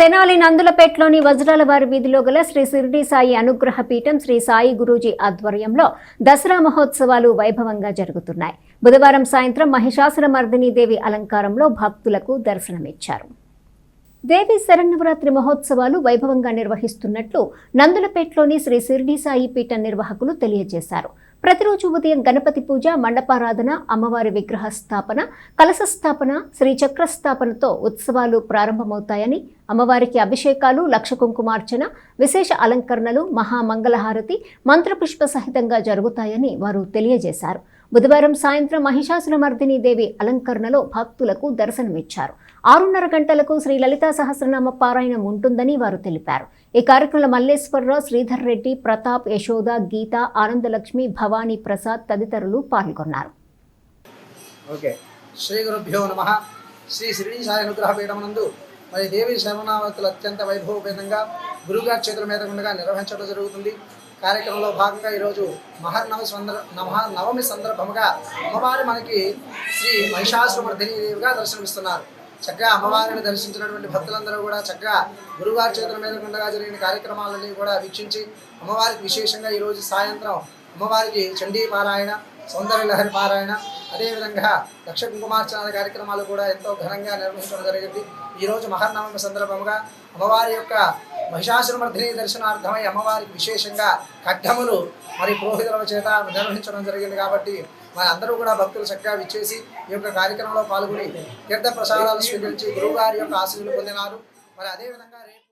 తెనాలి నందులపేటలోని వజ్రాల వారి వీధిలో గల శ్రీ సిరిడి సాయి అనుగ్రహ పీఠం శ్రీ సాయి గురూజీ ఆధ్వర్యంలో దసరా మహోత్సవాలు వైభవంగా జరుగుతున్నాయి. బుధవారం సాయంత్రం మహిషాసుర మర్దిని దేవి అలంకారంలో భక్తులకు దర్శనమిచ్చారు. దేవి శరన్నవరాత్రి మహోత్సవాలు వైభవంగా నిర్వహిస్తున్నట్లు నందులపేటలోని శ్రీ సిరిడి సాయి పీఠ నిర్వాహకులు తెలియజేశారు. ప్రతిరోజు ఉదయం గణపతి పూజ మండపారాధన అమ్మవారి విగ్రహ స్థాపన కలశ స్థాపన శ్రీ చక్ర స్థాపనతో ఉత్సవాలు ప్రారంభమవుతాయని అమ్మవారికి అభిషేకాలు లక్ష కుంకుమార్చన విశేష అలంకరణలు మహామంగళహారతి మంత్రపుష్ప సహితంగా జరుగుతాయని వారు తెలియజేశారు. బుధవారం సాయంత్రం మహిషాసురమర్దిని దేవి అలంకరణలో భక్తులకు దర్శనమిచ్చారు. ఆరున్నర గంటలకు శ్రీ లలితా సహస్రనామ పారాయణం ఉంటుందని వారు తెలిపారు. ఈ కార్యక్రమంలో మల్లేశ్వరరావు శ్రీధర్ రెడ్డి ప్రతాప్ యశోద గీత ఆనందలక్ష్మి భవానీ ప్రసాద్ తదితరులు పాల్గొన్నారు. శ్రీ గురుభ్యో నమ. శ్రీ శ్రీని అనుగ్రహ పీఠమునందు మరి దేవి శర్మనామతులు అత్యంత వైభవపేతంగా గురుగారి చేతుల మీద ఉండగా నిర్వహించడం జరుగుతుంది. కార్యక్రమంలో భాగంగా ఈరోజు మహర్నవ సందర్భ నమ నవమి సందర్భముగా అమ్మవారి మనకి శ్రీ మహిషాసురమర్ధిని దేవిగా దర్శనమిస్తున్నారు. చక్కగా అమ్మవారిని దర్శించినటువంటి భక్తులందరూ కూడా చక్కగా గురువారి చేతుల మీద ఉండగా జరిగిన కార్యక్రమాలన్నీ కూడా వీక్షించి అమ్మవారికి విశేషంగా ఈరోజు సాయంత్రం అమ్మవారికి చండీ పారాయణ సౌందర్య లహరి పారాయణ అదేవిధంగా లక్ష కుంకుమార్చన కార్యక్రమాలు కూడా ఎంతో ఘనంగా నిర్వహించడం జరిగింది. ఈరోజు మహర్నవమి సందర్భంగా అమ్మవారి యొక్క మహిషాసురమర్ధిని దర్శనార్థమై అమ్మవారికి విశేషంగా ఖడ్గములు మరి పురోహితుల చేత నిర్వహించడం జరిగింది కాబట్టి మరి అందరూ కూడా భక్తులు చక్కగా విచ్చేసి ఈ యొక్క కార్యక్రమంలో పాల్గొని తీర్థ ప్రసాదాలు స్వీకరించి గురువుగారి యొక్క ఆశీస్సులు పొందినారు. మరి అదేవిధంగా రేపు